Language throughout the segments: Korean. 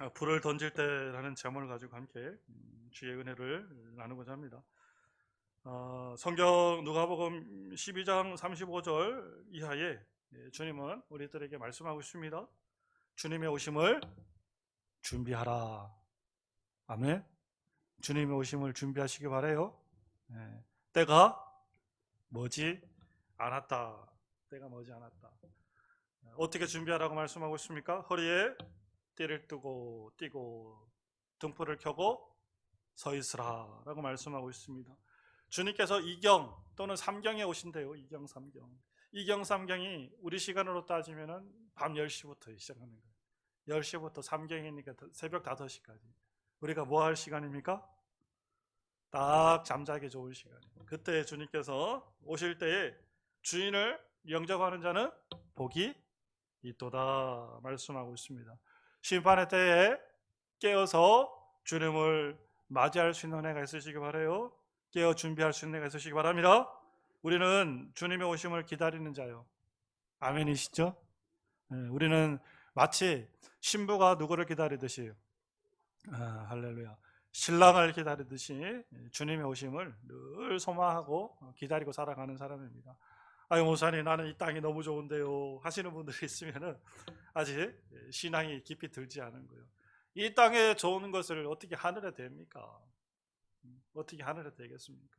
아, 불을 던질 때라는 제목을 가지고 함께 음, 주의 은혜를 나누고자 합니다. 어, 성경 누가복음 12장 35절 이하에 예, 주님은 우리들에게 말씀하고 있습니다. 주님의 오심을 준비하라. 아멘. 주님의 오심을 준비하시기 바래요. 예, 때가 머지 않았다. 때가 머지 않았다. 어떻게 준비하라고 말씀하고 있습니까? 허리에 띠를 뜨고 띠고 등불을 켜고 서 있으라 라고 말씀하고 있습니다. 주님께서 이경 또는 삼경에 오신대요. 이경 삼경. 이경 삼경이 우리 시간으로 따지면은 밤 10시부터 시작하는 거예요. 10시부터 삼경이니까 새벽 5시까지. 우리가 뭐 할 시간입니까? 딱 잠자기 좋은 시간. 그때 주님께서 오실 때에 주인을 영접하는 자는 복이 있도다 말씀하고 있습니다. 심판의 때에 깨어서 주님을 맞이할 수 있는 은혜가 있으시기 바래요. 깨어 준비할 수 있는 은혜가 있으시기 바랍니다. 우리는 주님의 오심을 기다리는 자요. 아멘이시죠? 네, 우리는 마치 신부가 누구를 기다리듯이 아, 할렐루야. 신랑을 기다리듯이 주님의 오심을 늘 소망하고 기다리고 살아가는 사람입니다. 아유 목사님 나는 이 땅이 너무 좋은데요 하시는 분들이 있으면은 아직 신앙이 깊이 들지 않은 거예요. 이 땅에 좋은 것을 어떻게 하늘에 됩니까? 어떻게 하늘에 되겠습니까?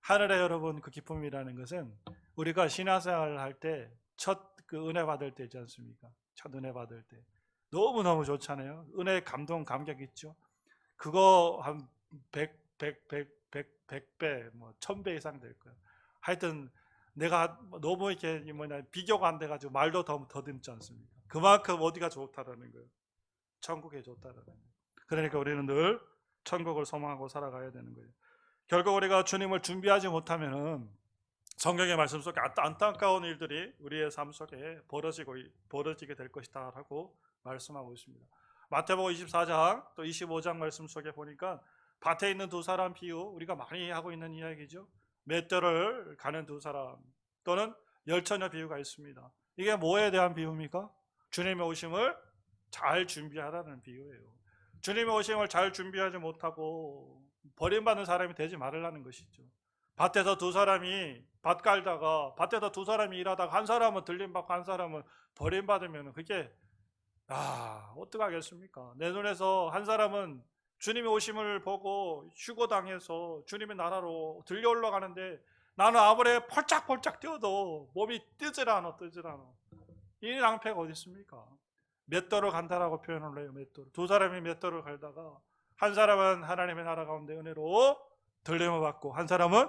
하늘에 여러분 그 기쁨이라는 것은 우리가 신앙생활을 할 때 첫 그 은혜 받을 때 있지 않습니까? 첫 은혜 받을 때 너무 너무 좋잖아요. 은혜 감동 감격 있죠. 그거 한 100, 100, 100, 100, 100배, 뭐 1000배 이상 될 거예요. 하여튼 내가 너무 이렇게 뭐냐 비교가 안 돼가지고 말도 더 더듬지 않습니까? 그만큼 어디가 좋다라는 거예요. 천국에 좋다라는 거예요. 그러니까 우리는 늘 천국을 소망하고 살아가야 되는 거예요. 결국 우리가 주님을 준비하지 못하면은 성경의 말씀 속에 안타까운 일들이 우리의 삶 속에 벌어지고 벌어지게 될 것이다라고 말씀하고 있습니다. 마태복음 24장 또 25장 말씀 속에 보니까 밭에 있는 두 사람 비유 우리가 많이 하고 있는 이야기죠. 맷돌을 가는 두 사람 또는 열처녀 비유가 있습니다. 이게 뭐에 대한 비유입니까? 주님의 오심을 잘 준비하라는 비유예요. 주님의 오심을 잘 준비하지 못하고 버림받는 사람이 되지 말으라는 것이죠. 밭에서 두 사람이 밭 깔다가 밭에서 두 사람이 일하다가 한 사람은 들림받고 한 사람은 버림받으면 그게 아 어떡하겠습니까? 내 눈에서 한 사람은 주님의 오심을 보고 휴거당해서 주님의 나라로 들려 올라가는데 나는 아무리 펄짝펄짝 뛰어도 몸이 뜨질 않아 뜨질 않아. 이 낭패가 어디 있습니까? 몇 도로 간다라고 표현을 해요 몇 도로. 두 사람이 몇 도를 갈다가 한 사람은 하나님의 나라 가운데 은혜로 들림을 받고 한 사람은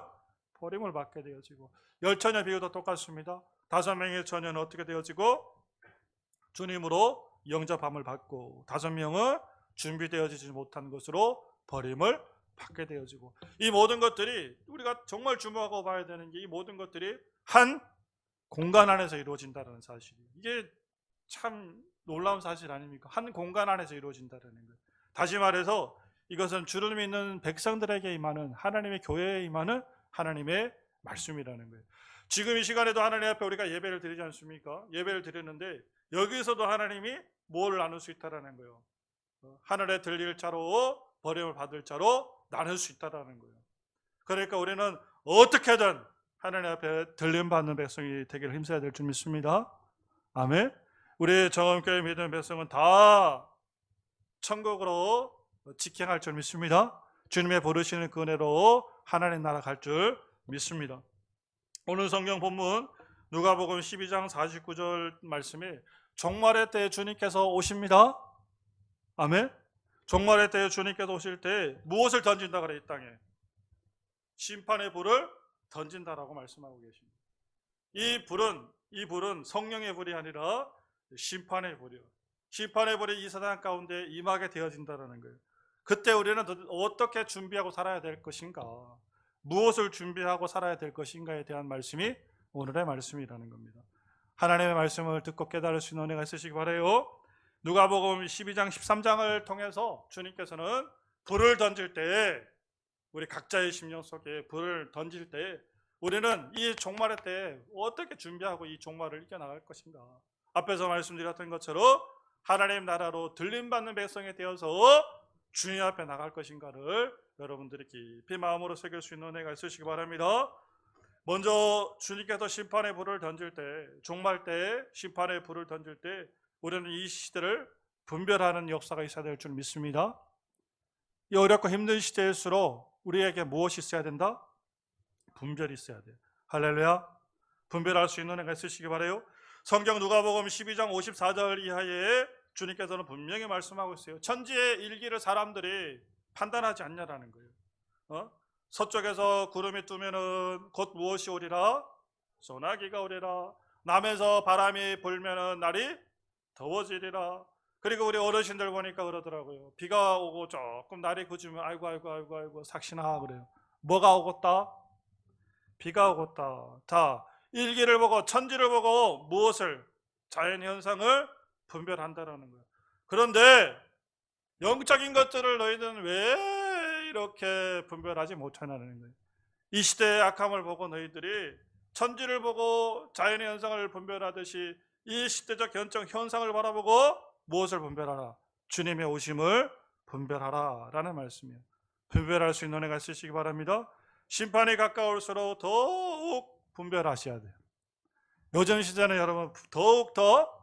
버림을 받게 되어지고 열 처녀 비유도 똑같습니다. 다섯 명의 처녀는 어떻게 되어지고? 주님으로 영접함을 받고 다섯 명은 준비되어지지 못한 것으로 버림을 받게 되어지고 이 모든 것들이 우리가 정말 주목하고 봐야 되는 게 이 모든 것들이 한 공간 안에서 이루어진다는 사실이 이게 참 놀라운 사실 아닙니까? 한 공간 안에서 이루어진다는 거예요. 다시 말해서 이것은 주를 믿는 백성들에게 임하는 하나님의 교회에 임하는 하나님의 말씀이라는 거예요. 지금 이 시간에도 하나님 앞에 우리가 예배를 드리지 않습니까? 예배를 드렸는데 여기서도 하나님이 뭘 나눌 수 있다라는 거예요. 하늘에 들릴 자로 버림을 받을 자로 나눌 수 있다라는 거예요. 그러니까 우리는 어떻게든 하나님 앞에 들림 받는 백성이 되기를 힘써야 될 줄 믿습니다. 아멘. 우리 정음교회 믿는 백성은 다 천국으로 직행할 줄 믿습니다. 주님의 부르시는 그 은혜로 하나님 나라 갈 줄 믿습니다. 오늘 성경 본문 누가복음 12장 49절 말씀에 종말의 때 주님께서 오십니다. 아멘. 종말의 때에 주님께서 오실 때 무엇을 던진다 그래 이 땅에 심판의 불을 던진다라고 말씀하고 계십니다. 이 불은 이 불은 성령의 불이 아니라 심판의 불이요. 심판의 불이 이 세상 가운데 임하게 되어진다라는 거예요. 그때 우리는 어떻게 준비하고 살아야 될 것인가? 무엇을 준비하고 살아야 될 것인가에 대한 말씀이 오늘의 말씀이라는 겁니다. 하나님의 말씀을 듣고 깨달을 수 있는 은혜가 있으시기 바래요. 누가복음 12장 13장을 통해서 주님께서는 불을 던질 때 우리 각자의 심령 속에 불을 던질 때 우리는 이 종말의 때 어떻게 준비하고 이 종말을 이겨나갈 것인가 앞에서 말씀드렸던 것처럼 하나님 나라로 들림받는 백성이 되어서 주님 앞에 나갈 것인가를 여러분들이 깊이 마음으로 새길 수 있는 은혜가 있으시기 바랍니다. 먼저 주님께서 심판의 불을 던질 때, 종말 때 심판의 불을 던질 때 우리는 이 시대를 분별하는 역사가 있어야 될 줄 믿습니다. 이 어렵고 힘든 시대일수록 우리에게 무엇이 있어야 된다? 분별이 있어야 돼요. 할렐루야. 분별할 수 있는 은혜가 있으시기 바래요. 성경 누가복음 12장 54절 이하에 주님께서는 분명히 말씀하고 있어요. 천지의 일기를 사람들이 판단하지 않냐라는 거예요. 어? 서쪽에서 구름이 뜨면은 곧 무엇이 오리라? 소나기가 오리라. 남에서 바람이 불면은 날이 더워지리라. 그리고 우리 어르신들 보니까 그러더라고요. 비가 오고 조금 날이 굳으면 아이고 아이고 아이고 아이고 삭신아 그래요. 뭐가 오겠다? 비가 오겠다. 자, 일기를 보고 천지를 보고 무엇을 자연 현상을 분별한다라는 거예요. 그런데 영적인 것들을 너희들은 왜 이렇게 분별하지 못하냐는 거예요. 이 시대의 악함을 보고 너희들이 천지를 보고 자연의 현상을 분별하듯이 이 시대적 현적 현상을 바라보고 무엇을 분별하라? 주님의 오심을 분별하라 라는 말씀이에요. 분별할 수 있는 은혜가 있으시기 바랍니다. 심판이 가까울수록 더욱 분별하셔야 돼요. 요즘 시대는 여러분 더욱 더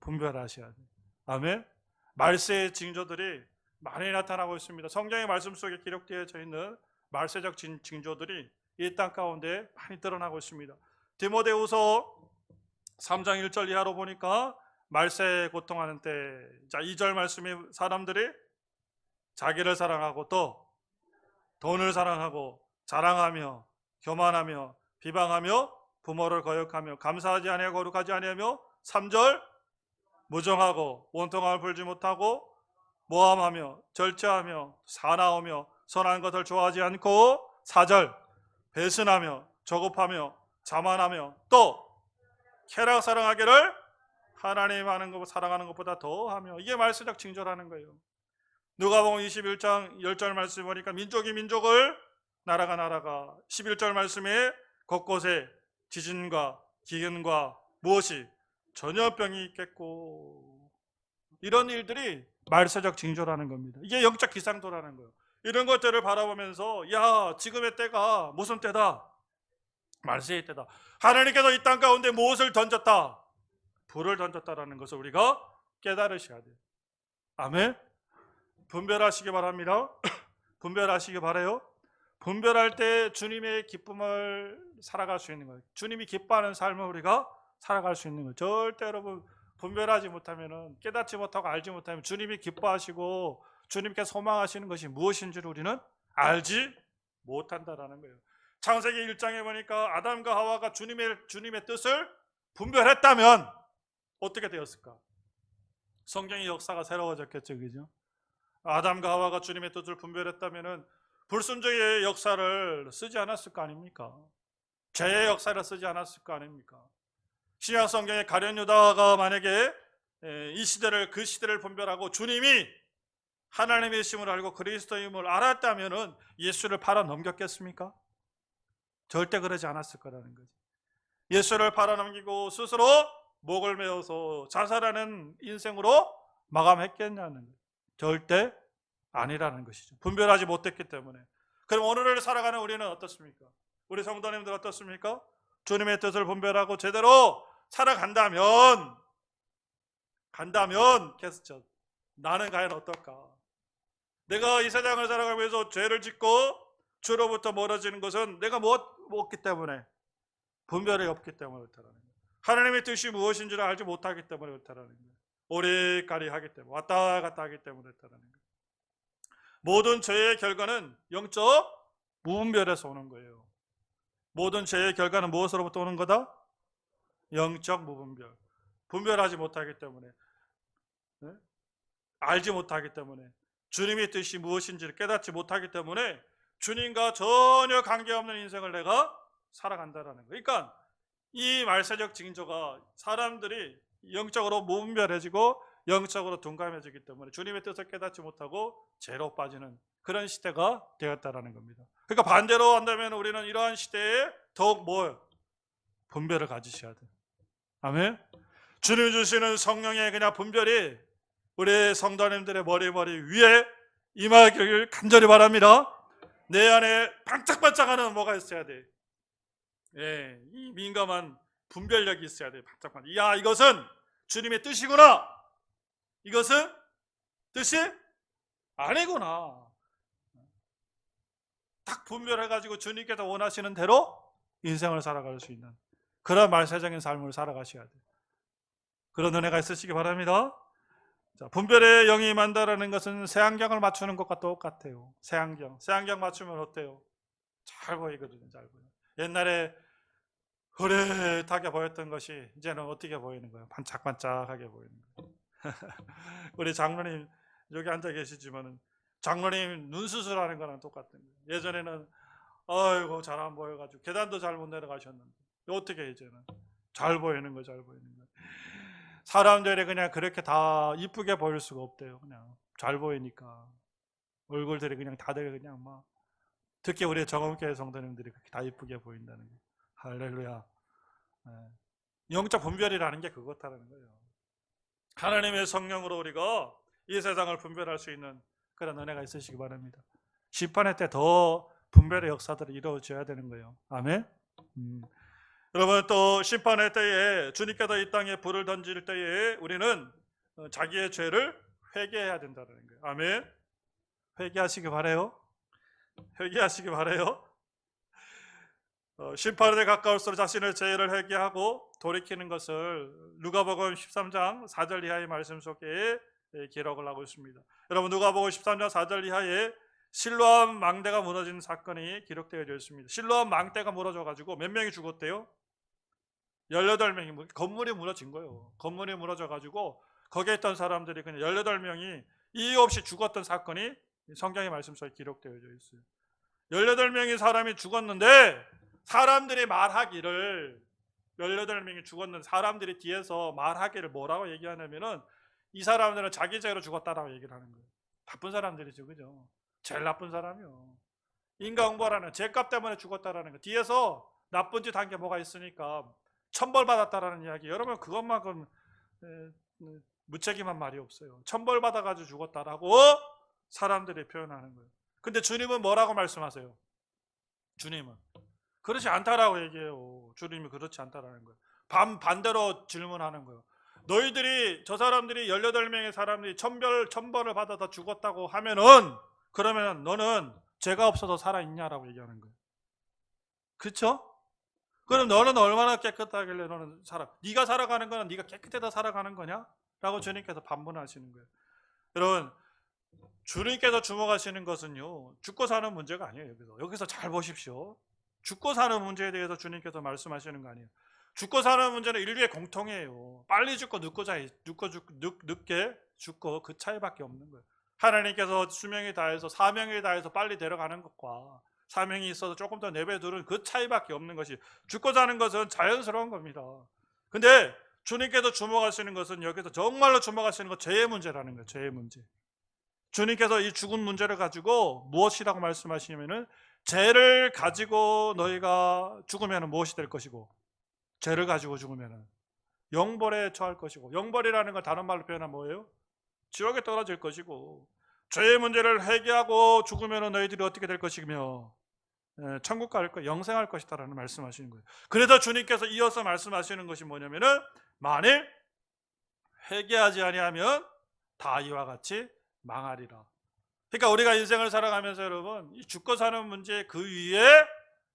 분별하셔야 돼요. 아멘. 말세의 징조들이 많이 나타나고 있습니다. 성경의 말씀 속에 기록되어져 있는 말세적 징- 징조들이 이 땅 가운데 많이 드러나고 있습니다. 디모데후서 3장 1절 이하로 보니까 말세 고통하는 때, 자 2절 말씀이 사람들이 자기를 사랑하고 또 돈을 사랑하고 자랑하며 교만하며 비방하며 부모를 거역하며 감사하지 아니하고 거룩하지 아니하며 3절 무정하고 원통함을 풀지 못하고 모함하며 절제하며 사나우며 선한 것을 좋아하지 않고 4절 배신하며 저급하며 자만하며 또 쾌락 사랑하기를 하나님 하는 것 사랑하는 것보다 더하며 이게 말세적 징조라는 거예요. 누가복음 21장 10절 말씀 보니까 민족이 민족을 나라가 나라가 11절 말씀에 곳곳에 지진과 기근과 무엇이 전염병이 있겠고 이런 일들이 말세적 징조라는 겁니다. 이게 영적 기상도라는 거예요. 이런 것들을 바라보면서 야 지금의 때가 무슨 때다? 말세의 때다. 하나님께서 이 땅 가운데 무엇을 던졌다? 불을 던졌다라는 것을 우리가 깨달으셔야 돼요. 아멘. 분별하시기 바랍니다. 분별하시기 바래요. 분별할 때 주님의 기쁨을 살아갈 수 있는 거예요. 주님이 기뻐하는 삶을 우리가 살아갈 수 있는 거예요. 절대 여러분 분별하지 못하면은 깨닫지 못하고 알지 못하면 주님이 기뻐하시고 주님께 소망하시는 것이 무엇인지를 우리는 알지 못한다라는 거예요. 창세기 1장에 보니까 아담과 하와가 주님의 주님의 뜻을 분별했다면 어떻게 되었을까? 성경의 역사가 새로워졌겠죠, 그죠? 아담과 하와가 주님의 뜻을 분별했다면은 불순종의 역사를 쓰지 않았을 거 아닙니까? 죄의 역사를 쓰지 않았을 거 아닙니까? 신약 성경에 가련 유다가 만약에 에, 이 시대를 그 시대를 분별하고 주님이 하나님의 심을 알고 그리스도임을 알았다면은 예수를 팔아 넘겼겠습니까? 절대 그러지 않았을 거라는 거죠. 예수를 팔아 넘기고 스스로 목을 메어서 자살하는 인생으로 마감했겠냐는 거예요. 절대 아니라는 것이죠. 분별하지 못했기 때문에. 그럼 오늘을 살아가는 우리는 어떻습니까? 우리 성도님들 어떻습니까? 주님의 뜻을 분별하고 제대로 살아간다면 간다면 캐스터 나는 과연 어떨까? 내가 이 세상을 살아가면서 죄를 짓고 주로부터 멀어지는 것은 내가 못 먹기 때문에 분별이 없기 때문에 그렇다는 거예요. 하나님의 뜻이 무엇인지를 알지 못하기 때문에 그렇다는 거예요. 오래가리 하기 때문에 왔다 갔다 하기 때문에 그렇다는 거예요. 모든 죄의 결과는 영적 무분별에서 오는 거예요. 모든 죄의 결과는 무엇으로부터 오는 거다? 영적 무분별. 분별하지 못하기 때문에 네? 알지 못하기 때문에 주님의 뜻이 무엇인지를 깨닫지 못하기 때문에 주님과 전혀 관계없는 인생을 내가 살아간다라는 거예요. 그러니까 이 말세적 징조가 사람들이 영적으로 무분별해지고 영적으로 둔감해지기 때문에 주님의 뜻을 깨닫지 못하고 죄로 빠지는 그런 시대가 되었다라는 겁니다. 그러니까 반대로 한다면 우리는 이러한 시대에 더욱 뭘 분별을 가지셔야 돼요. 아멘. 주님 주시는 성령의 그냥 분별이 우리 성도님들의 머리 머리 위에 임하기를 간절히 바랍니다. 내 안에 반짝반짝하는 뭐가 있어야 돼. 예, 이 민감한 분별력이 있어야 돼. 반짝반짝. 야, 이것은 주님의 뜻이구나. 이것은 뜻이 아니구나. 딱 분별해가지고 주님께서 원하시는 대로 인생을 살아갈 수 있는 그런 말세적인 삶을 살아가셔야 돼. 그런 은혜가 있으시기 바랍니다. 자, 분별의 영이 임한다라는 것은 새안경을 맞추는 것과 똑같아요. 새안경. 새안경 맞추면 어때요? 잘 보이거든요. 잘 보여. 옛날에 흐릿하게 보였던 것이 이제는 어떻게 보이는 거예요? 반짝반짝하게 보이는 거예요. 우리 장로님 여기 앉아 계시지만은 장로님 눈 수술하는 거랑 똑같은 거예요. 예전에는 아이고 잘 안 보여가지고 계단도 잘 못 내려가셨는데 어떻게 이제는 잘 보이는 거 잘 보이는 거. 사람들이 그냥 그렇게 다 이쁘게 보일 수가 없대요. 그냥 잘 보이니까 얼굴들이 그냥 다들 그냥 막 특히 우리 정원교회 성도님들이 그렇게 다 이쁘게 보인다는 거. 할렐루야. 네. 영적 분별이라는 게 그렇다는 거예요. 하나님의 성령으로 우리가 이 세상을 분별할 수 있는 그런 은혜가 있으시기 바랍니다. 심판의 때더 분별의 역사들이 이루어져야 되는 거예요. 아멘. 음. 여러분 또 심판의 때에 주님께서 이 땅에 불을 던질 때에 우리는 어, 자기의 죄를 회개해야 된다는 거예요. 아멘. 회개하시기 바래요. 회개하시기 바래요. 어, 심판에 가까울수록 자신의 죄를 회개하고 돌이키는 것을 누가복음 13장 4절 이하의 말씀 속에 예, 기록을 하고 있습니다. 여러분 누가복음 13장 4절 이하에 실로암 망대가 무너진 사건이 기록되어 있습니다. 실로암 망대가 무너져 가지고 몇 명이 죽었대요? 18명이 건물이 무너진 거예요. 건물이 무너져 가지고 거기에 있던 사람들이 그냥 18명이 이유 없이 죽었던 사건이 성경의 말씀 속에 기록되어 있어요. 18명의 사람이 죽었는데 사람들이 말하기를 18명이 죽었는데 사람들이 뒤에서 말하기를 뭐라고 얘기하냐면은 이 사람들은 자기 죄로 죽었다라고 얘기를 하는 거예요. 나쁜 사람들이죠. 그죠? 제일 나쁜 사람이요. 인과응보라는 죄값 때문에 죽었다라는 거. 뒤에서 나쁜 짓 한 게 뭐가 있으니까 천벌 받았다라는 이야기. 여러분 그것만큼 에, 에, 무책임한 말이 없어요. 천벌 받아가지고 죽었다라고 사람들이 표현하는 거예요. 근데 주님은 뭐라고 말씀하세요? 주님은 그렇지 않다라고 얘기해요. 주님이 그렇지 않다라는 거예요. 반, 반대로 질문하는 거예요. 너희들이 저 사람들이 18명의 사람들이 천별 천벌을 받아서 죽었다고 하면은 그러면 너는 죄가 없어서 살아 있냐라고 얘기하는 거예요. 그렇죠? 그럼 너는 얼마나 깨끗하길래 너는 살아? 네가 살아가는 거는 네가 깨끗해서 살아가는 거냐? 라고 주님께서 반문하시는 거예요. 여러분 주님께서 주목하시는 것은요 죽고 사는 문제가 아니에요. 여기서 여기서 잘 보십시오. 죽고 사는 문제에 대해서 주님께서 말씀하시는 거 아니에요. 죽고 사는 문제는 인류의 공통이에요. 빨리 죽고 늦고 자, 늦고 죽, 늦, 늦게 죽고 그 차이밖에 없는 거예요. 하나님께서 수명이 다해서 사명이 다해서 빨리 데려가는 것과 사명이 있어서 조금 더 내배두는 그 차이밖에 없는 것이 죽고 사는 것은 자연스러운 겁니다. 근데 주님께서 주목하시는 것은 여기서 정말로 주목하시는 것 죄의 문제라는 거예요. 죄의 문제. 주님께서 이 죽은 문제를 가지고 무엇이라고 말씀하시냐면은 죄를 가지고 너희가 죽으면 무엇이 될 것이고 죄를 가지고 죽으면 영벌에 처할 것이고 영벌이라는 건 다른 말로 표현하면 뭐예요? 지옥에 떨어질 것이고 죄의 문제를 해결하고 죽으면 너희들이 어떻게 될 것이며 예, 천국 갈 거, 영생할 것이다라는 말씀하시는 거예요. 그래서 주님께서 이어서 말씀하시는 것이 뭐냐면은 만일 회개하지 아니하면 다 이와 같이 망하리라. 그러니까 우리가 인생을 살아가면서 여러분 이 죽고 사는 문제 그 위에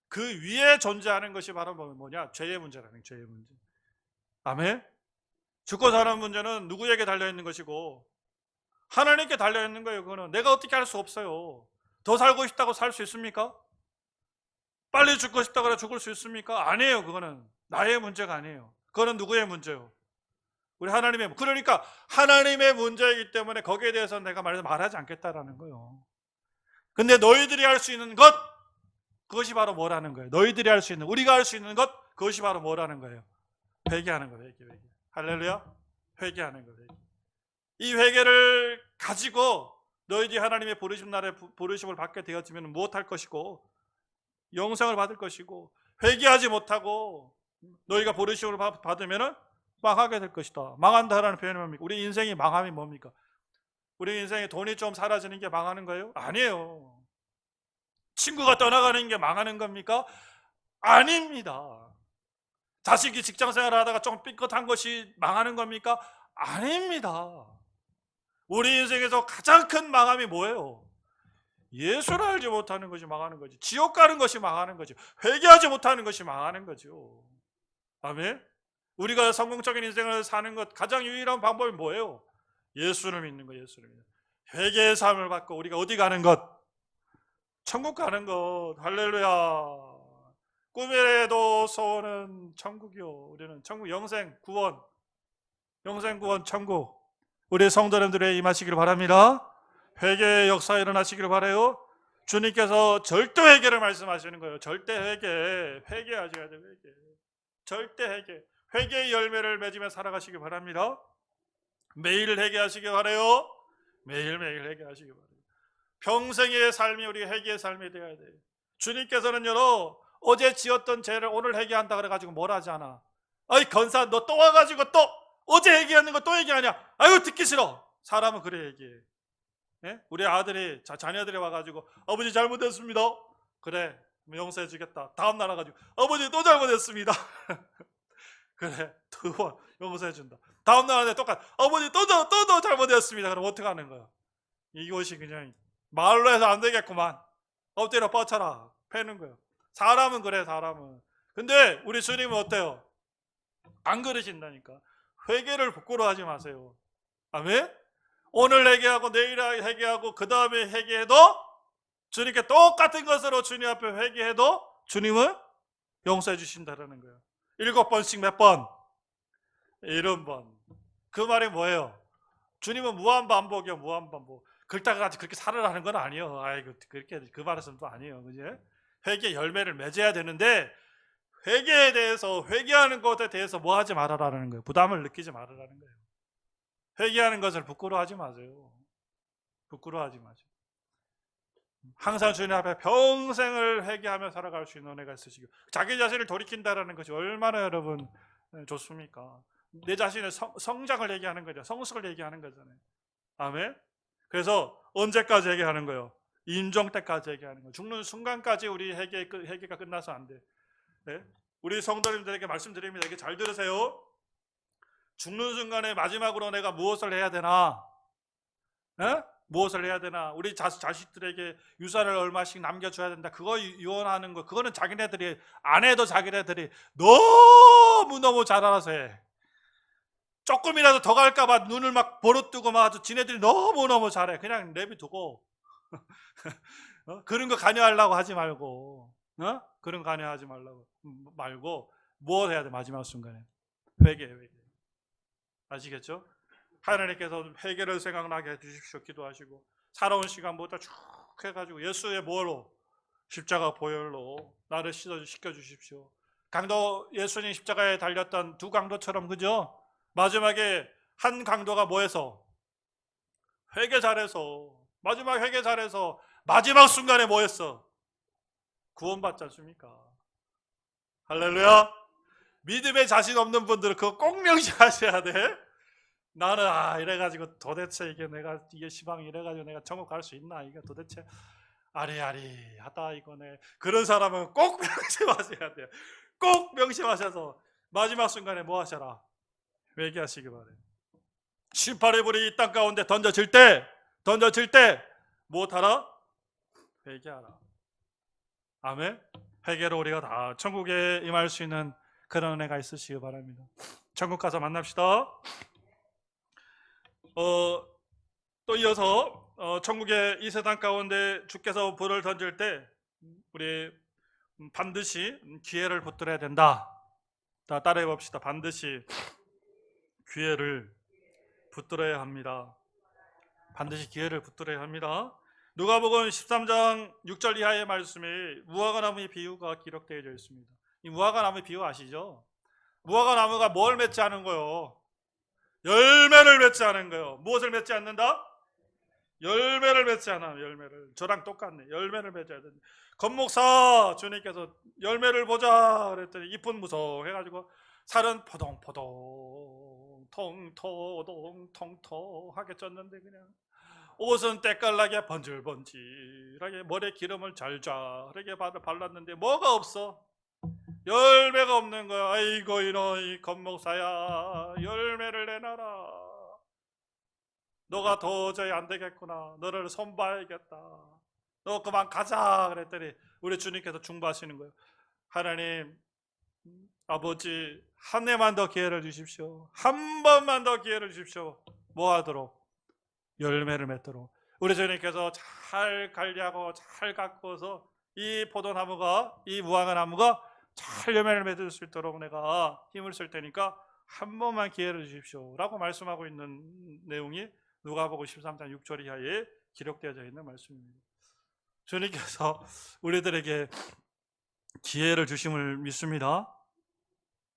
그 위에 존재하는 것이 바로 뭐, 뭐냐 죄의 문제라는 죄의 문제. 아멘. 죽고 사는 문제는 누구에게 달려 있는 것이고 하나님께 달려 있는 거예요. 그거는 내가 어떻게 할 수 없어요. 더 살고 싶다고 살 수 있습니까? 빨리 죽고 싶다고 그래 죽을 수 있습니까? 아니에요. 그거는 나의 문제가 아니에요. 그거는 누구의 문제요? 우리 하나님의 그러니까 하나님의 문제이기 때문에 거기에 대해서 내가 말 말하지 않겠다라는 거예요. 근데 너희들이 할 수 있는 것 그것이 바로 뭐라는 거예요. 너희들이 할 수 있는 우리가 할 수 있는 것 그것이 바로 뭐라는 거예요. 회개하는 거예요. 회개, 회개. 할렐루야. 회개하는 거예요. 회개. 이 회개를 가지고 너희들이 하나님의 부르심 날에 부르심을 받게 되었으면 무엇할 것이고 영생을 받을 것이고 회개하지 못하고 너희가 부르심을 받으면은 망하게 될 것이다. 망한다라는 표현이 뭡니까? 우리 인생이 망함이 뭡니까? 우리 인생에 돈이 좀 사라지는 게 망하는 거예요? 아니에요. 친구가 떠나가는 게 망하는 겁니까? 아닙니다. 자식이 직장 생활을 하다가 좀 삐끗한 것이 망하는 겁니까? 아닙니다. 우리 인생에서 가장 큰 망함이 뭐예요? 예수를 알지 못하는 것이 망하는 거지. 지옥 가는 것이 망하는 거지. 회개하지 못하는 것이 망하는 거죠. 아멘. 우리가 성공적인 인생을 사는 것 가장 유일한 방법이 뭐예요? 예수를 믿는 거, 예수를 믿는 거. 회개의 삶을 받고 우리가 어디 가는 것? 천국 가는 것. 할렐루야. 꿈에도 소원은 천국이요. 우리는 천국 영생 구원. 영생 구원 천국. 우리 성도님들의 임하시기를 바랍니다. 회개의 역사 일어나시기를 바래요. 주님께서 절대 회개를 말씀하시는 거예요. 절대 회개. 회개하셔야 돼요. 회개. 절대 회개. 회개의 열매를 맺으며 살아가시기 바랍니다. 매일 회개하시기 바래요. 매일매일 회개하시기 바래요. 평생의 삶이 우리 회개의 삶이 되어야 돼요. 주님께서는요, 어제 지었던 죄를 오늘 회개한다 그래 가지고 뭘 하지 않아. 아이, 건사, 너 또 와 가지고 또 어제 얘기하는 거 또 얘기하냐? 아유, 듣기 싫어. 사람은 그래 얘기해. 예? 우리 아들이, 자, 자녀들이 와가지고, 아버지 잘못했습니다. 그래, 용서해 주겠다. 다음 날 와가지고, 아버지 또 잘못했습니다. 그래, 두 번 용서해 준다. 다음날 안에 똑같, 아버지 또, 또, 또, 또 잘못했습니다. 그럼 어떻게 하는 거야? 이것이 그냥 말로 해서 안 되겠구만. 엎드려 뻗쳐라. 패는 거예요. 사람은 그래, 사람은. 근데 우리 주님은 어때요? 안 그러신다니까. 회개를 부끄러워하지 마세요. 아멘? 오늘 회개하고 내일 회개하고 그 다음에 회개해도 주님께 똑같은 것으로 주님 앞에 회개해도 주님은 용서해 주신다라는 거예요. 일곱 번씩 몇 번? 일흔 번. 그 말이 뭐예요? 주님은 무한 반복이요, 무한 반복. 같이 그렇게 살으라는 건 아니에요. 아이고 그렇게 그 말씀도 아니에요, 그지? 회개 열매를 맺어야 되는데 회개에 대해서 회개하는 것에 대해서 뭐 하지 말아라는 거예요. 부담을 느끼지 말아라는 거예요. 회개하는 것을 부끄러워하지 마세요. 부끄러워하지 마세요. 항상 주님 앞에 평생을 회개하며 살아갈 수 있는 은혜가 있으시고 자기 자신을 돌이킨다라는 것이 얼마나 여러분 좋습니까? 내 자신의 성, 성장을 얘기하는 거죠. 성숙을 얘기하는 거잖아요. 아멘. 그래서 언제까지 얘기하는 거예요? 인종 때까지 얘기하는 거예요. 죽는 순간까지 우리 회개 회개가 끝나서 안 돼. 네? 우리 성도님들에게 말씀드립니다. 이게 잘 들으세요. 죽는 순간에 마지막으로 내가 무엇을 해야 되나? 에? 무엇을 해야 되나? 우리 자, 자식들에게 유산을 얼마씩 남겨줘야 된다. 그거 유언하는 거, 그거는 자기네들이 안 해도 자기네들이 너무 너무 잘 알아서 해. 조금이라도 더 갈까봐 눈을 막 버릇뜨고 막 아주 지네들이 너무 너무 잘해. 그냥 내비두고 어? 그런 거 관여하려고 하지 말고, 어? 그런 거 관여하지 말라고 말고 뭘 해야 돼 마지막 순간에 회개, 회개. 아시겠죠? 하나님께서 회개를 생각나게 해주십시오. 기도하시고 살아온 시간보다 쭉 해가지고 예수의 뭐로 십자가 보혈로 나를 씻어 시켜 주십시오. 강도 예수님 십자가에 달렸던 두 강도처럼 그죠? 마지막에 한 강도가 뭐해서 회개 잘해서 마지막 회개 잘해서 마지막 순간에 뭐했어? 구원받지 않습니까? 할렐루야. 믿음에 자신 없는 분들은 그거 꼭 명심하셔야 돼. 나는 아 이래가지고 도대체 이게 내가 이게 시방이 이래가지고 내가 천국 갈 수 있나? 이게 도대체 아리아리 하다 이거네. 그런 사람은 꼭 명심하셔야 돼요. 꼭 명심하셔서 마지막 순간에 뭐 하셔라? 회개하시기 바래요 심판의 불이 이 땅 가운데 던져질 때 던져질 때 무엇하라? 회개하라 아멘 회개로 우리가 다 천국에 임할 수 있는 그런 은혜가 있으시기 바랍니다 천국 가서 만납시다 어, 또 이어서 어, 천국의 이 세상 가운데 주께서 불을 던질 때 우리 반드시 기회를 붙들어야 된다. 다 따라해 봅시다. 반드시 기회를 붙들어야 합니다. 반드시 기회를 붙들어야 합니다. 누가복음 13장 6절 이하의 말씀에 무화과 나무의 비유가 기록되어 있습니다. 이 무화과 나무 비유 아시죠? 무화과 나무가 뭘 맺지 않은 거요? 열매를 맺지 않은 거예요. 무엇을 맺지 않는다? 열매를 맺지 않아. 열매를. 저랑 똑같네. 열매를 맺어야 된다. 건목사 주님께서 열매를 보자 그랬더니 이쁜 무성 해가지고 살은 포동포동 통토동 통토하게 쪘는데 그냥 옷은 때깔나게 번질번질하게 머리에 기름을 잘잘하게 발- 발랐는데 뭐가 없어? 열매가 없는 거야. 아이고 이놈이 겁목사야 열매를 내놔라. 너가 도저히 안 되겠구나. 너를 손봐야겠다. 너 그만 가자 그랬더니 우리 주님께서 중보하시는 거예요. 하나님 음, 아버지 한 해만 더 기회를 주십시오. 한 번만 더 기회를 주십시오. 뭐 하도록 열매를 맺도록 우리 주님께서 잘 관리하고 잘 가꾸어서 이 포도나무가 이 무화과 나무가 잘 열매를 맺을 수 있도록 내가 힘을 쓸 테니까 한 번만 기회를 주십시오 라고 말씀하고 있는 내용이 누가복음 13장 6절 이하에 기록되어져 있는 말씀입니다. 주님께서 우리들에게 기회를 주심을 믿습니다.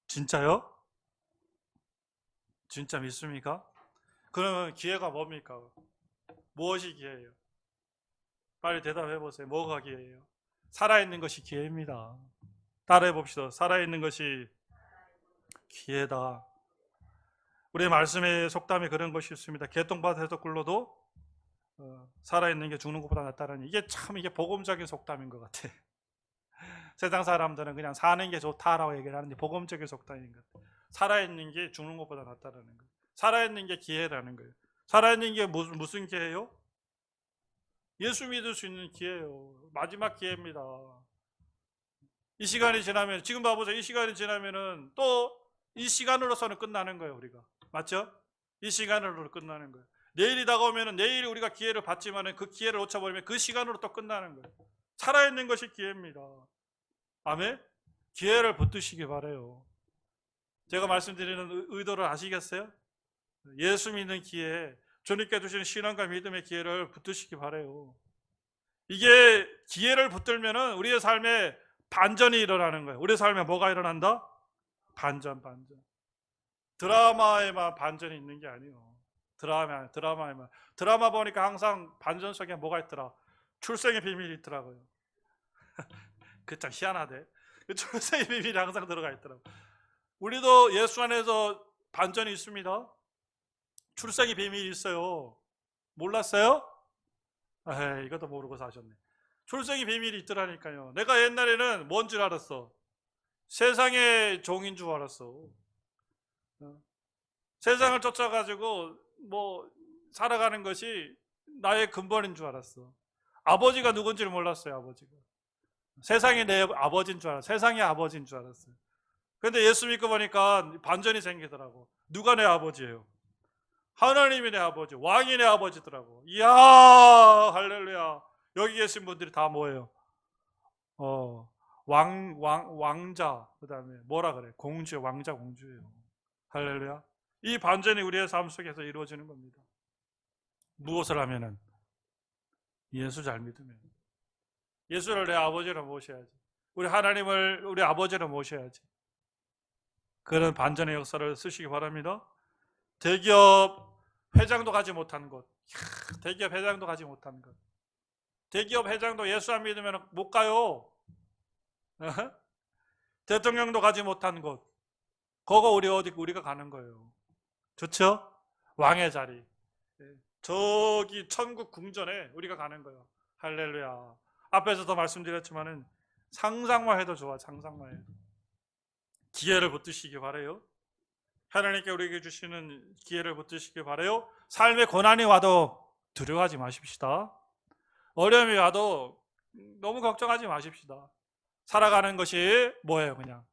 진짜요? 진짜 믿습니까? 그러면 기회가 뭡니까? 무엇이 기회예요? 빨리 대답해 보세요. 뭐가 기회예요? 살아있는 것이 기회입니다. 따라해 봅시다. 살아있는 것이 기회다. 우리 말씀의 속담에 그런 것이 있습니다. 개똥밭에서 굴러도 어, 살아있는 게 죽는 것보다 낫다는 이게 참 이게 복음적인 속담인 것 같아. 세상 사람들은 그냥 사는 게 좋다라고 얘기를 하는데 복음적인 속담인 것 같아. 살아있는 게 죽는 것보다 낫다라는 거예요. 살아있는 게 기회라는 거예요. 살아있는 게 무슨, 무슨 기회예요? 예수 믿을 수 있는 기회예요. 마지막 기회입니다. 이 시간이 지나면 지금 봐보세요. 이 시간이 지나면은 또 이 시간으로서는 끝나는 거예요. 우리가 맞죠? 이 시간으로 끝나는 거예요. 내일이 다가오면은 내일 우리가 기회를 받지만은 그 기회를 놓쳐버리면 그 시간으로 또 끝나는 거예요. 살아있는 것이 기회입니다. 아멘. 기회를 붙드시기 바래요. 제가 말씀드리는 의- 의도를 아시겠어요? 예수 믿는 기회에 주님께 주시는 신앙과 믿음의 기회를 붙드시기 바래요. 이게 기회를 붙들면은 우리의 삶에 반전이 일어나는 거예요. 우리의 삶에 뭐가 일어난다? 반전, 반전. 드라마에만 반전이 있는 게 아니에요. 드라마, 드라마에만. 드라마 보니까 항상 반전 속에 뭐가 있더라? 출생의 비밀이 있더라고요. 그 참 희한하대. 그 출생의 비밀이 항상 들어가 있더라고. 우리도 예수 안에서 반전이 있습니다. 출생의 비밀이 있어요. 몰랐어요? 에이, 이것도 모르고 사셨네. 출생의 비밀이 있더라니까요. 내가 옛날에는 뭔 줄 알았어? 세상의 종인 줄 알았어. 어. 세상을 쫓아가지고 뭐 살아가는 것이 나의 근본인 줄 알았어. 아버지가 누군지를 몰랐어요, 아버지가. 세상이 내 아버지인 줄 알았어. 세상의 아버지인 줄 알았어요. 근데 예수 믿고 보니까 반전이 생기더라고. 누가 내 아버지예요? 하나님이 내 아버지, 왕이 내 아버지더라고. 이야, 할렐루야. 여기 계신 분들이 다 뭐예요? 어, 왕, 왕, 왕자, 그 다음에 뭐라 그래? 공주, 왕자, 공주예요. 할렐루야. 이 반전이 우리의 삶 속에서 이루어지는 겁니다. 무엇을 하면은? 예수 잘 믿으면. 예수를 내 아버지로 모셔야지. 우리 하나님을 우리 아버지로 모셔야지. 그런 반전의 역사를 쓰시기 바랍니다. 대기업 회장도 가지 못한 곳. 대기업 회장도 가지 못한 곳. 대기업 회장도 예수 안 믿으면 못 가요. 대통령도 가지 못한 곳. 그거 우리 어디 우리가 가는 거예요. 좋죠? 왕의 자리. 예. 저기 천국 궁전에 우리가 가는 거예요. 할렐루야. 앞에서도 말씀드렸지만은 상상만 해도 좋아. 상상만 해도. 기회를 붙드시기 바래요. 하나님께 우리에게 주시는 기회를 붙드시기 바래요. 삶의 고난이 와도 두려워하지 마십시다. 어려움이 와도 너무 걱정하지 마십시다. 살아가는 것이 뭐예요, 그냥.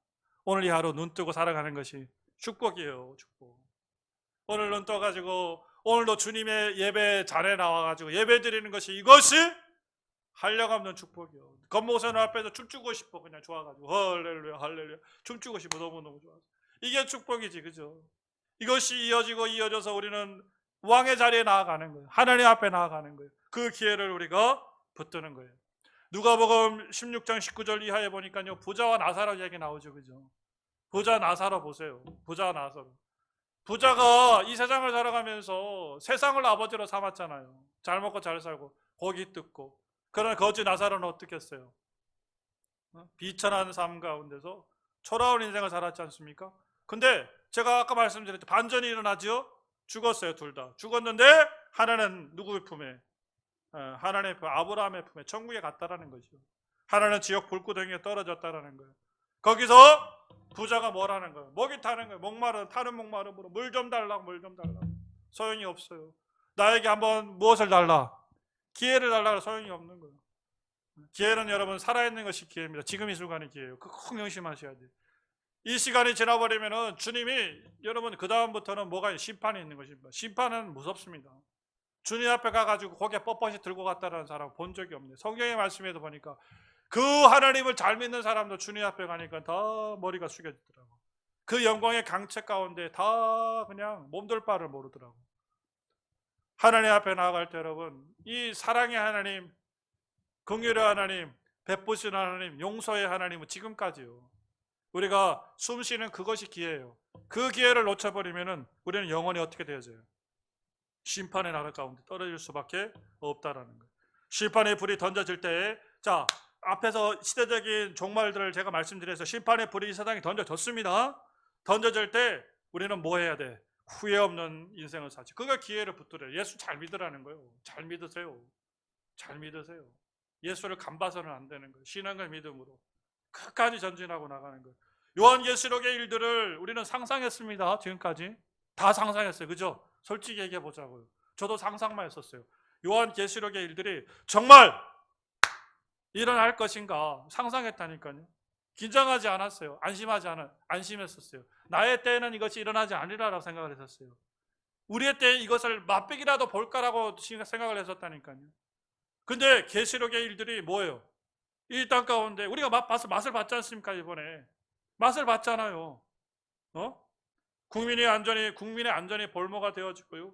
오늘 이 하루 눈 뜨고 살아가는 것이 축복이에요, 축복. 오늘 눈 떠가지고 오늘도 주님의 예배 자리에 나와가지고 예배 드리는 것이 이것이 한량 없는 축복이요. 겉모습 앞에서 춤추고 싶어 그냥 좋아가지고 할렐루야 할렐루야 춤추고 싶어 너무너무 좋아서 이게 축복이지 그죠? 이것이 이어지고 이어져서 우리는 왕의 자리에 나아가는 거예요. 하나님 앞에 나아가는 거예요. 그 기회를 우리가 붙드는 거예요. 누가복음 16장 19절 이하에 보니까요 부자와 나사로 얘기 나오죠 그죠? 부자 나사로 보세요. 부자 나사로. 부자가 이 세상을 살아가면서 세상을 아버지로 삼았잖아요. 잘 먹고 잘 살고 고기 뜯고 그러나 거지 나사로는 어떻게 했어요? 어? 비천한 삶 가운데서 초라운 인생을 살았지 않습니까? 근데 제가 아까 말씀드렸죠. 반전이 일어나죠? 죽었어요, 둘 다. 죽었는데 하나는 누구의 품에? 어, 하나님의 품, 아브라함의 품에 천국에 갔다라는 거죠. 하나는 지옥 불구덩이에 떨어졌다라는 거예요. 거기서 부자가 뭐라는 거예요? 목이 타는 거예요. 목마른 타는 목마름으로 물 좀 달라고 물 좀 달라고 소용이 없어요. 나에게 한번 무엇을 달라? 기회를 달라고 소용이 없는 거예요. 기회는 여러분 살아있는 것이 기회입니다. 지금 이 순간이 기회예요. 그거 꼭 명심하셔야 돼요. 이 시간이 지나버리면은 주님이 여러분 그 다음부터는 뭐가 심판이 있는 것입니다. 심판은 무섭습니다. 주님 앞에 가가지고 고개 뻣뻣이 들고 갔다는 사람 본 적이 없네요. 성경의 말씀에도 보니까 그 하나님을 잘 믿는 사람도 주님 앞에 가니까 다 머리가 숙여지더라고. 그 영광의 강책 가운데 다 그냥 몸둘 바를 모르더라고. 하나님 앞에 나아갈 때 여러분 이 사랑의 하나님, 긍휼의 하나님, 베푸시는 하나님, 용서의 하나님은 지금까지요. 우리가 숨 쉬는 그것이 기회예요. 그 기회를 놓쳐버리면은 우리는 영원히 어떻게 되어져요? 심판의 나라 가운데 떨어질 수밖에 없다라는 거예요. 심판의 불이 던져질 때에 자 앞에서 시대적인 종말들을 제가 말씀드려서 심판의 불이 이 세상에 던져졌습니다. 던져질 때 우리는 뭐 해야 돼? 후회 없는 인생을 살지. 그가 기회를 붙들어요. 예수 잘 믿으라는 거예요. 잘 믿으세요. 잘 믿으세요. 예수를 간봐서는 안 되는 거예요. 신앙과 믿음으로 끝까지 전진하고 나가는 거예요. 요한계시록의 일들을 우리는 상상했습니다. 지금까지 다 상상했어요. 그죠? 솔직히 얘기해 보자고요. 저도 상상만 했었어요. 요한계시록의 일들이 정말 일어날 것인가 상상했다니까요. 긴장하지 않았어요. 안심하지 않아 안심했었어요. 나의 때에는 이것이 일어나지 않으리라고 생각을 했었어요. 우리의 때에 이것을 맛보기라도 볼까라고 생각을 했었다니까요. 근데 계시록의 일들이 뭐예요? 이 땅 가운데 우리가 맛, 맛을, 맛을 봤지 않습니까 이번에 맛을 봤잖아요. 어? 국민의 안전이 국민의 안전이 볼모가 되어지고요.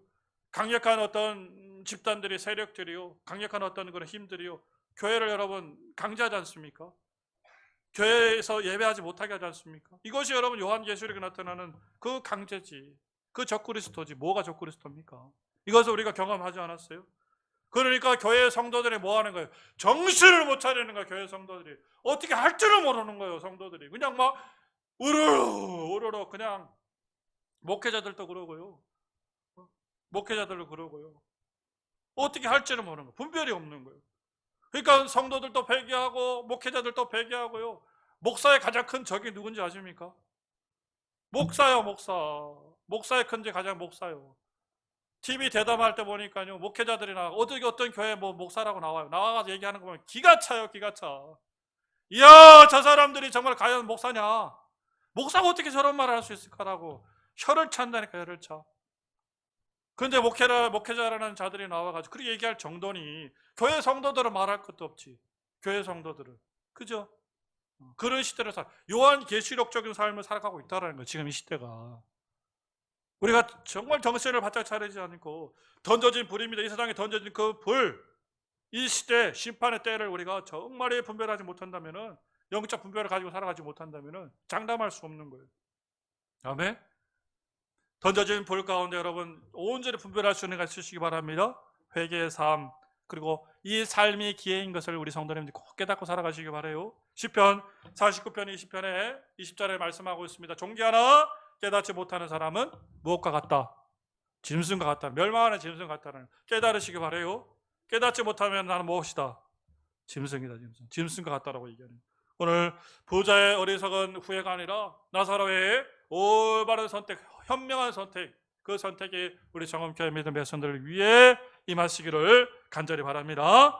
강력한 어떤 집단들이 세력들이요, 강력한 어떤 그런 힘들이요, 교회를 여러분 강제하지 않습니까? 교회에서 예배하지 못하게 하지 않습니까? 이것이 여러분 요한계시록에 나타나는 그 강제지, 그 적그리스도지. 뭐가 적그리스도입니까? 이것을 우리가 경험하지 않았어요? 그러니까 교회 성도들이 뭐 하는 거예요? 정신을 못 차리는 거예요, 교회 성도들이. 어떻게 할 줄을 모르는 거예요, 성도들이. 그냥 막 우르르 우르르 그냥 목회자들도 그러고요. 목회자들도 그러고요. 어떻게 할지를 모르는 거예요. 분별이 없는 거예요. 그러니까 성도들도 배교하고 목회자들도 배교하고요. 목사의 가장 큰 적이 누군지 아십니까? 목사요, 목사. 목사의 큰적 가장 목사요. TV 대담할 때 보니까요, 목회자들이 나 어떻게 어떤 교회 뭐 목사라고 나와요. 나와가지고 얘기하는 거 보면 기가 차요, 기가 차. 이야, 저 사람들이 정말 과연 목사냐? 목사가 어떻게 저런 말을 할 수 있을까라고 혀를 찬다니까 혀를 차. 근데 목회라, 목회자라는 자들이 나와가지고 그렇게 얘기할 정도니 교회 성도들은 말할 것도 없지. 교회 성도들은. 그죠? 어, 그런 시대를 살, 요한 계시록적인 삶을 살아가고 있다는 거예요. 지금 이 시대가. 우리가 정말 정신을 바짝 차리지 않고 던져진 불입니다. 이 세상에 던져진 그 불, 이 시대 심판의 때를 우리가 정말에 분별하지 못한다면은 영적 분별을 가지고 살아가지 못한다면은 장담할 수 없는 거예요. 아멘. 던져진 불 가운데 여러분 온전히 분별할 수 있는 것이 있으시기 바랍니다. 회개의 삶 그리고 이 삶이 기회인 것을 우리 성도님들 꼭 깨닫고 살아가시기 바래요. 시편 49편 20편에 20절에 말씀하고 있습니다. 존귀하나 깨닫지 못하는 사람은 무엇과 같다? 짐승과 같다. 멸망하는 짐승 같다는 깨달으시기 바래요. 깨닫지 못하면 나는 무엇이다? 짐승이다, 짐승. 짐승과 같다라고 얘기하는. 오늘 부자의 어리석은 후회가 아니라 나사로의 올바른 선택, 현명한 선택, 그 선택이 우리 정엄교회 믿음 백성들을 위해 임하시기를 간절히 바랍니다.